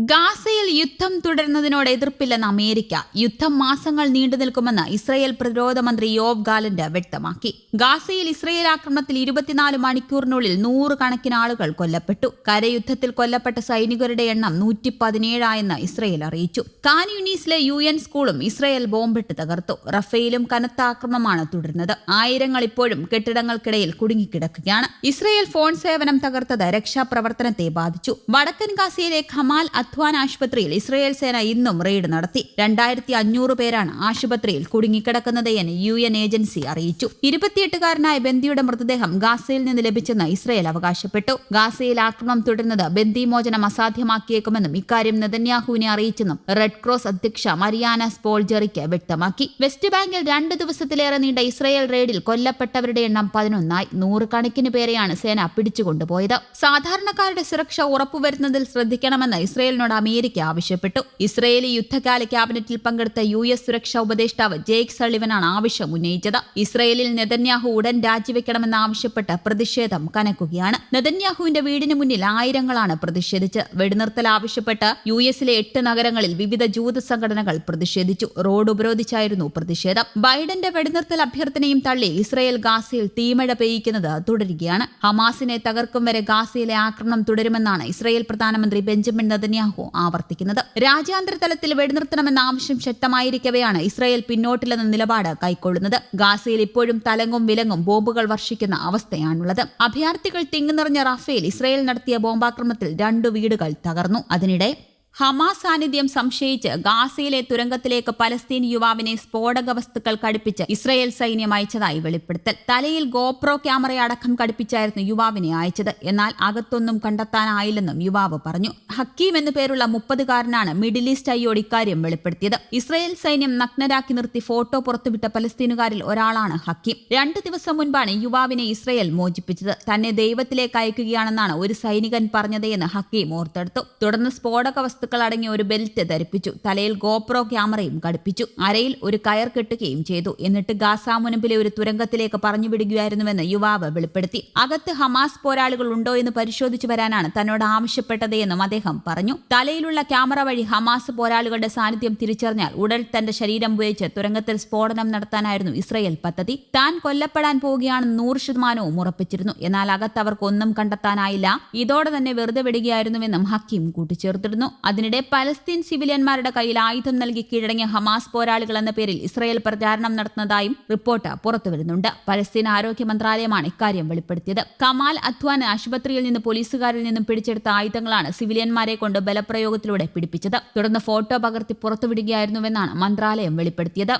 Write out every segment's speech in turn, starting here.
ഗാസയിൽ യുദ്ധം തുടരുന്നതിനോട് എതിർപ്പില്ലെന്ന് അമേരിക്ക. യുദ്ധം മാസങ്ങൾ നീണ്ടു നിൽക്കുമെന്ന് ഇസ്രയേൽ പ്രതിരോധ മന്ത്രി യോവ് ഗാലന്റ് വ്യക്തമാക്കി. ഗാസയിൽ ഇസ്രയേൽ ആക്രമണത്തിൽ ഇരുപത്തിനാല് മണിക്കൂറിനുള്ളിൽ നൂറുകണക്കിന് ആളുകൾ കൊല്ലപ്പെട്ടു. കരയുദ്ധത്തിൽ കൊല്ലപ്പെട്ട സൈനികരുടെ എണ്ണം നൂറ്റി പതിനേഴായെന്ന് ഇസ്രയേൽ അറിയിച്ചു. കാൻ യുനീസിലെ യു എൻ സ്കൂളും ഇസ്രയേൽ ബോംബിട്ട് തകർത്തു. റഫേലും കനത്ത ആക്രമണമാണ് തുടരുന്നത്. ആയിരങ്ങൾ ഇപ്പോഴും കെട്ടിടങ്ങൾക്കിടയിൽ കുടുങ്ങിക്കിടക്കുകയാണ്. ഇസ്രയേൽ ഫോൺ സേവനം തകർത്തത് രക്ഷാപ്രവർത്തനത്തെ ബാധിച്ചു. വടക്കൻ ഗാസയിലെ ഖമാൽ അധ്വാൻ ആശുപത്രിയിൽ ഇസ്രയേൽ സേന ഇന്നും റെയ്ഡ് നടത്തി. രണ്ടായിരത്തി അഞ്ഞൂറ് പേരാണ് ആശുപത്രിയിൽ കുടുങ്ങിക്കിടക്കുന്നത് എന്ന് യു എൻ ഏജൻസി അറിയിച്ചു. ഇരുപത്തിയെട്ടുകാരനായ ബന്ദിയുടെ മൃതദേഹം ഗാസയിൽ നിന്ന് ലഭിച്ചെന്ന് ഇസ്രയേൽ അവകാശപ്പെട്ടു. ഗാസയിൽ ആക്രമണം തുടരുന്നത് ബന്ദിമോചനം അസാധ്യമാക്കിയേക്കുമെന്നും ഇക്കാര്യം നെതന്യാഹുവിനെ അറിയിച്ചെന്നും റെഡ് ക്രോസ് അധ്യക്ഷ മരിയാന സ്പോൾജെറിക്ക് വ്യക്തമാക്കി. വെസ്റ്റ് ബാങ്കിൽ രണ്ട് ദിവസത്തിലേറെ നീണ്ട ഇസ്രയേൽ റെയ്ഡിൽ കൊല്ലപ്പെട്ടവരുടെ എണ്ണം പതിനൊന്നായി. നൂറുകണക്കിന് പേരെയാണ് സേന പിടിച്ചുകൊണ്ടുപോയത്. സാധാരണക്കാരുടെ സുരക്ഷ ഉറപ്പുവരുന്നതിൽ ശ്രദ്ധിക്കണമെന്ന് ഇസ്രയേലിനോട് അമേരിക്ക ആവശ്യപ്പെട്ടു. ഇസ്രയേലി യുദ്ധകാല ക്യാബിനറ്റിൽ പങ്കെടുത്ത യു എസ് സുരക്ഷാ ഉപദേഷ്ടാവ് ജേക്ക് സള്ളിവനാണ് ആവശ്യം ഉന്നയിച്ചത്. ഇസ്രയേലിൽ നെതന്യാഹു ഉടൻ രാജിവെക്കണമെന്നാവശ്യപ്പെട്ട് പ്രതിഷേധം കനക്കുകയാണ്. നെതന്യാഹുവിന്റെ വീടിന് മുന്നിൽ ആയിരങ്ങളാണ് പ്രതിഷേധിച്ച് വെടിനിർത്തൽ ആവശ്യപ്പെട്ട് യു എസിലെ എട്ട് നഗരങ്ങളിൽ വിവിധ ജൂത സംഘടനകൾ പ്രതിഷേധിച്ചു. റോഡ് ഉപരോധിച്ചായിരുന്നു പ്രതിഷേധം. ബൈഡന്റെ വെടിനിർത്തൽ അഭ്യർത്ഥനയും തള്ളി ഇസ്രയേൽ ഗാസയിൽ തീമഴ പെയ്യിക്കുന്നത് തുടരുകയാണ്. ഹമാസിനെ തകർക്കും വരെ ഗാസയിലെ ആക്രമണം തുടരുമെന്നാണ് ഇസ്രയേൽ പ്രധാനമന്ത്രി ബെഞ്ചമിൻ നെതന്യാഹു ആവർത്തിക്കുന്നത്. രാജ്യാന്തര തലത്തിൽ വെടിനിർത്തണമെന്ന ആവശ്യം ശക്തമായിരിക്കവെയാണ് ഇസ്രായേൽ പിന്നോട്ടില്ലെന്ന നിലപാട് കൈക്കൊള്ളുന്നത്. ഗാസയിൽ ഇപ്പോഴും തലങ്ങും വിലങ്ങും ബോംബുകൾ വർഷിക്കുന്ന അവസ്ഥയാണുള്ളത്. അഭയാർത്ഥികൾ തിങ്ങുനിറഞ്ഞ റഫേൽ ഇസ്രായേൽ നടത്തിയ ബോംബാക്രമണത്തിൽ രണ്ടു വീടുകൾ തകർന്നു. അതിനിടെ ഹമാസ് സാന്നിധ്യം സംശയിച്ച് ഗാസയിലെ തുരങ്കത്തിലേക്ക് പലസ്തീൻ യുവാവിനെ സ്ഫോടക വസ്തുക്കൾ കടുപ്പിച്ച് ഇസ്രയേൽ സൈന്യം അയച്ചതായി വെളിപ്പെടുത്തൽ. തലയിൽ ഗോപ്രോ ക്യാമറയടക്കം കടുപ്പിച്ചായിരുന്നു യുവാവിനെ അയച്ചത്. എന്നാൽ അകത്തൊന്നും കണ്ടെത്താനായില്ലെന്നും യുവാവ് പറഞ്ഞു. ഹക്കീം എന്നു പേരുള്ള മുപ്പതുകാരനാണ് മിഡിൽ ഈസ്റ്റ് ഐയോട് ഇക്കാര്യം വെളിപ്പെടുത്തിയത്. ഇസ്രയേൽ സൈന്യം നഗ്നരാക്കി നിർത്തി ഫോട്ടോ പുറത്തുവിട്ട പലസ്തീനുകാരിൽ ഒരാളാണ് ഹക്കീം. രണ്ടു ദിവസം മുൻപാണ് യുവാവിനെ ഇസ്രയേൽ മോചിപ്പിച്ചത്. തന്നെ ദൈവത്തിലേക്ക് അയക്കുകയാണെന്നാണ് ഒരു സൈനികൻ പറഞ്ഞത് എന്ന് ഹക്കീം ഓർത്തെടുത്തു. തുടർന്ന് സ്ഫോടക വസ്തുക്കൾ അടങ്ങിയ ഒരു ബെൽറ്റ് ധരിപ്പിച്ചു. തലയിൽ ഗോപ്രോ ക്യാമറയും ഘടിപ്പിച്ചു. അരയിൽ ഒരു കയർ കെട്ടുകയും ചെയ്തു. എന്നിട്ട് ഗാസ മുനമ്പിലെ ഒരു തുരങ്കത്തിലേക്ക് പറഞ്ഞു വിടുകയായിരുന്നുവെന്ന് യുവാവ് വെളിപ്പെടുത്തി. അകത്ത് ഹമാസ് പോരാളികൾ ഉണ്ടോ എന്ന് പരിശോധിച്ചു വരാനാണ് തന്നോട് ആവശ്യപ്പെട്ടത് എന്നും അദ്ദേഹം പറഞ്ഞു. തലയിലുള്ള ക്യാമറ വഴി ഹമാസ് പോരാളികളുടെ സാന്നിധ്യം തിരിച്ചറിഞ്ഞാൽ ഉടൻ തന്റെ ശരീരം ഉപയോഗിച്ച് തുരങ്കത്തിൽ സ്ഫോടനം നടത്താനായിരുന്നു ഇസ്രയേൽ പദ്ധതി. താൻ കൊല്ലപ്പെടാൻ പോവുകയാണെന്ന് നൂറ് ശതമാനവും ഉറപ്പിച്ചിരുന്നു. എന്നാൽ അകത്ത് അവർക്കൊന്നും കണ്ടെത്താനായില്ല. ഇതോടെ തന്നെ വെറുതെ വിടുകയായിരുന്നുവെന്നും ഹക്കീം കൂട്ടിച്ചേർത്തിരുന്നു. അതിനിടെ പലസ്തീൻ സിവിലിയന്മാരുടെ കയ്യിൽ ആയുധം നൽകി കീഴടങ്ങിയ ഹമാസ് പോരാളികൾ എന്ന പേരിൽ ഇസ്രയേൽ പ്രചാരണം നടത്തുന്നതായും റിപ്പോർട്ട് പുറത്തുവരുന്നുണ്ട്. പലസ്തീൻ ആരോഗ്യ മന്ത്രാലയമാണ് ഇക്കാര്യം വെളിപ്പെടുത്തിയത്. കമാൽ അധ്വാൻ ആശുപത്രിയിൽ നിന്ന് പോലീസുകാരിൽ നിന്നും പിടിച്ചെടുത്ത ആയുധങ്ങളാണ് സിവിലിയന്മാരെ കൊണ്ട് ബലപ്രയോഗത്തിലൂടെ പിടിപ്പിച്ചത്. തുടർന്ന് ഫോട്ടോ പകർത്തി പുറത്തുവിടുകയായിരുന്നുവെന്നാണ് മന്ത്രാലയം വെളിപ്പെടുത്തിയത്.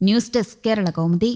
News desk Kerala Kaumudi.